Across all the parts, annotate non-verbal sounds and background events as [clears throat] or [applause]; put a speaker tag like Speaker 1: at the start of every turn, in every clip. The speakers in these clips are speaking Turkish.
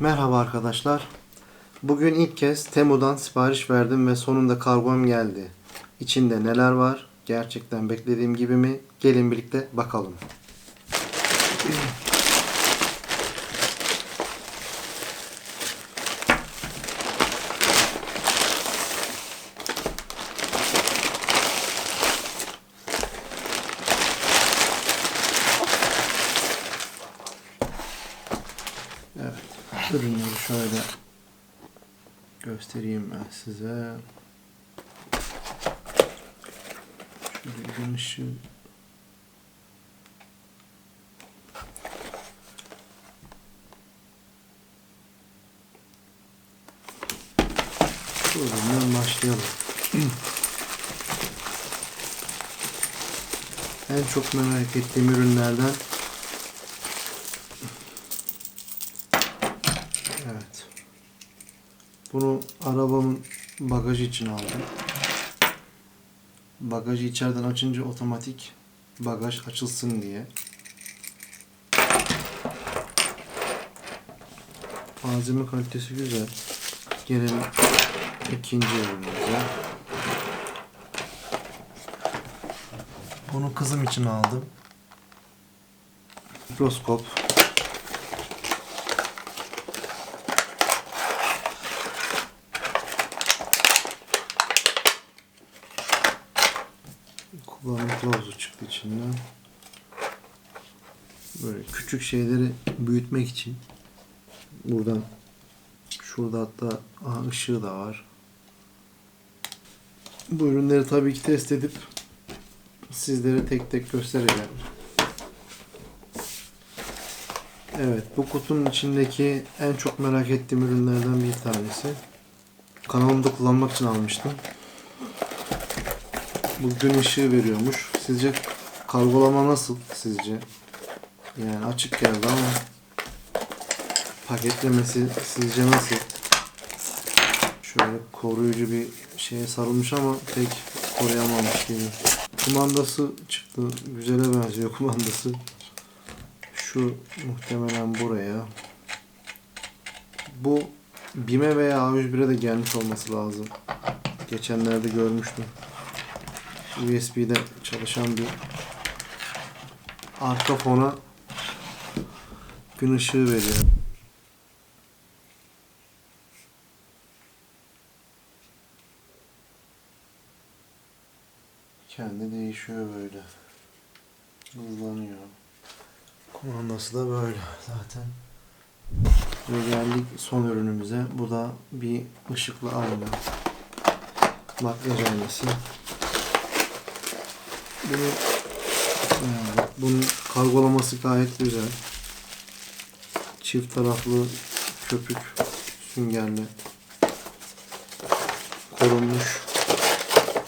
Speaker 1: Merhaba arkadaşlar. Bugün ilk kez Temu'dan sipariş verdim ve sonunda kargom geldi. İçinde neler var? Gerçekten beklediğim gibi mi? Gelin birlikte bakalım. Ürünleri şöyle göstereyim ben size. Şöyle gün ışığı Bu üründen başlayalım. [clears throat] en çok merak ettiğim ürünlerden Evet. Bunu arabamın bagajı için aldım. Bagajı içeriden açınca otomatik bagaj açılsın diye. Malzeme kalitesi güzel. Gelelim ikinci ürünümüze. Bunu kızım için aldım. Mikroskop. Kullanım kılavuzu çıktı içinden. Böyle küçük şeyleri büyütmek için buradan şurada hatta aha, ışığı da var. Bu ürünleri tabii ki test edip sizlere tek tek göstereceğim. Evet, bu kutunun içindeki en çok merak ettiğim ürünlerden bir tanesi. Kanalımda kullanmak için almıştım. Bu gün ışığı veriyormuş. Sizce kargolama nasıl sizce? Yani açık geldi ama paketlemesi sizce nasıl? Şöyle koruyucu bir şeye sarılmış ama pek koruyamamış gibi. Kumandası çıktı. Güzele benziyor [laughs] kumandası. Şu muhtemelen buraya. Bu BİM'e veya A101'e de gelmiş olması lazım. Geçenlerde görmüştüm. USB'de çalışan bir arka fona gün ışığı veriyor. Kendi değişiyor böyle. Hızlanıyor. Kumandası da böyle zaten. Ve geldik son ürünümüze. Bu da bir ışıklı ayna. Makyaj aynası. Bunu yani bunun kargolaması gayet güzel. Çift taraflı köpük süngerle korunmuş.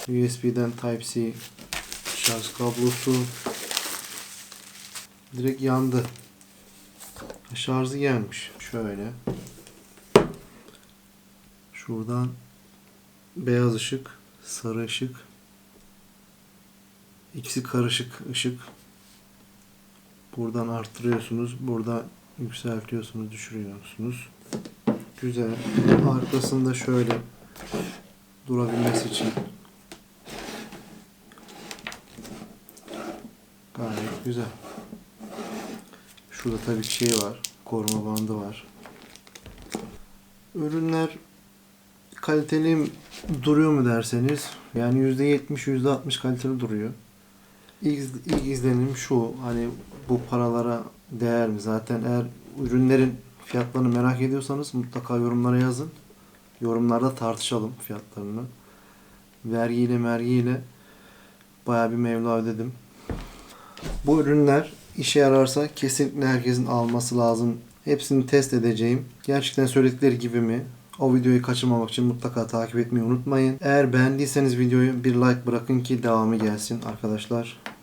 Speaker 1: USB'den Type-C şarj kablosu direkt yandı. Şarjı gelmiş. Şöyle. Şuradan beyaz ışık, sarı ışık, İkisi karışık ışık. Buradan arttırıyorsunuz. Burada yükseltiyorsunuz, düşürüyorsunuz. Güzel. Arkasında şöyle durabilmesi için gayet güzel. Şurada tabii şey var. Koruma bandı var. Ürünler kaliteli duruyor mu derseniz yani %70 %60 kaliteli duruyor. İlk, ilk izlenim şu hani bu paralara değer mi? Zaten eğer ürünlerin fiyatlarını merak ediyorsanız mutlaka yorumlara yazın. Yorumlarda tartışalım fiyatlarını. Vergiyle mergiyle bayağı bir mevla ödedim. Bu ürünler işe yararsa kesinlikle herkesin alması lazım. Hepsini test edeceğim. Gerçekten söyledikleri gibi mi? O videoyu kaçırmamak için mutlaka takip etmeyi unutmayın. Eğer beğendiyseniz videoyu bir like bırakın ki devamı gelsin arkadaşlar.